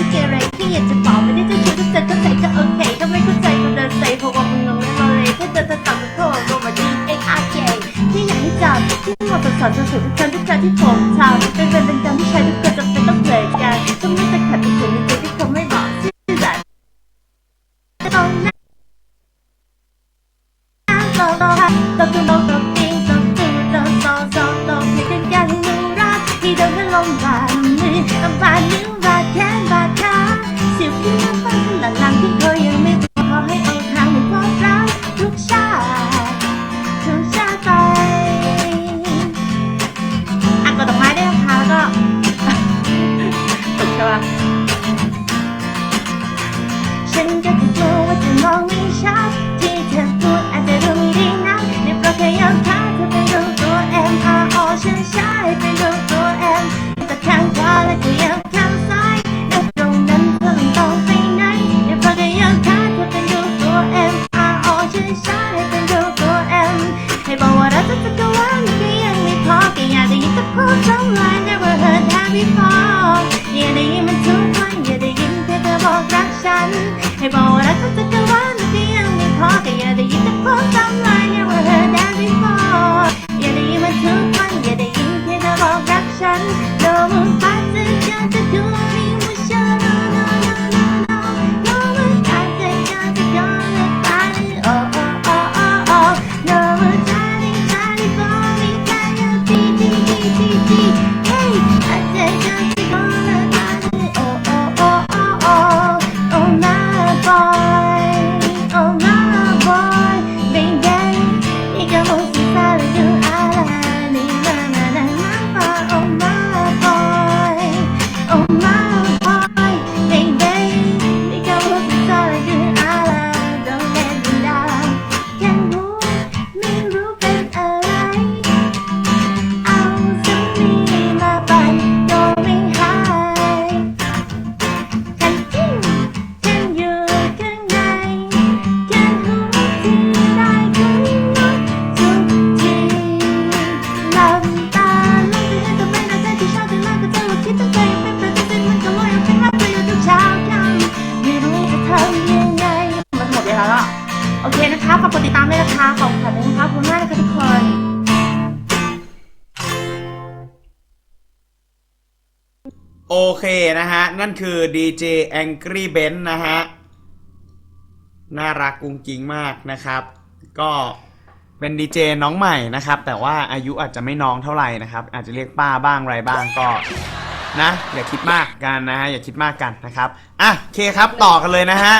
ที่เกเรที่อยากจะบอกไม่ได้จะช่วยก็เสร็จก็ใส่ก็โอเคถ้าไม่เข้าใจก็เดินใส่เพราะว่ามึงงงและมาเลยถ้าเจอเธอตัดโทษลงมาดีเอ็กอาร์เคที่อยากให้จำที่มาเป็นสอนจะสุดทุกครั้งทุกครั้งที่ผมทำเป็นเป็นเป็นจำที่ใช้ทุกคนจะเป็นต้องเกิดกันก็ไม่จะขัดถึงในใจที่เขาไม่บอกชื่อแบบตรงนั้นตรงนั้นตรงตรงตรงตรง ฝ่ามือฝ่านิ้วบาดแขนบาดขาสิบงที่ฝ่าหลังหลังที่เธอยังไม่ แต่ข้างขวาและก็ยังข้างซ้ายแล้วตรงนั้นเธอไม่ต้องไปไหนในโปรแกรมยังท้าเธอเป็นรูปตัว M R O ฉันใช้เป็นรูปตัว M ให้บอกว่าเราจะจักรวาลก็ยังไม่พอก็อยากได้ยินแต่พูดซ้ำ line never heard that before อย่าได้ยินมันทุกวันอย่าได้ยินเธอบอกรักฉัน ให้บอกว่ารักทั้งจักรวาล โอเคนะคะฝากกดติดตามด้วยนะคะขอบคุณนะคะขอบคุณมากนะคะทุกคนโอเคนะฮะ นั่นคือ DJ Angry Ben นะฮะ น่ารักกุ้งกิ้งมากนะครับ ก็เป็นดีเจน้องใหม่นะครับ แต่ว่าอายุอาจจะไม่น้องเท่าไหร่นะครับ อาจจะเรียกป้าบ้างอะไรบ้างก็นะ อย่าคิดมากกันนะฮะ อย่าคิดมากกันนะครับ อะโอเคครับต่อกันเลยนะฮะ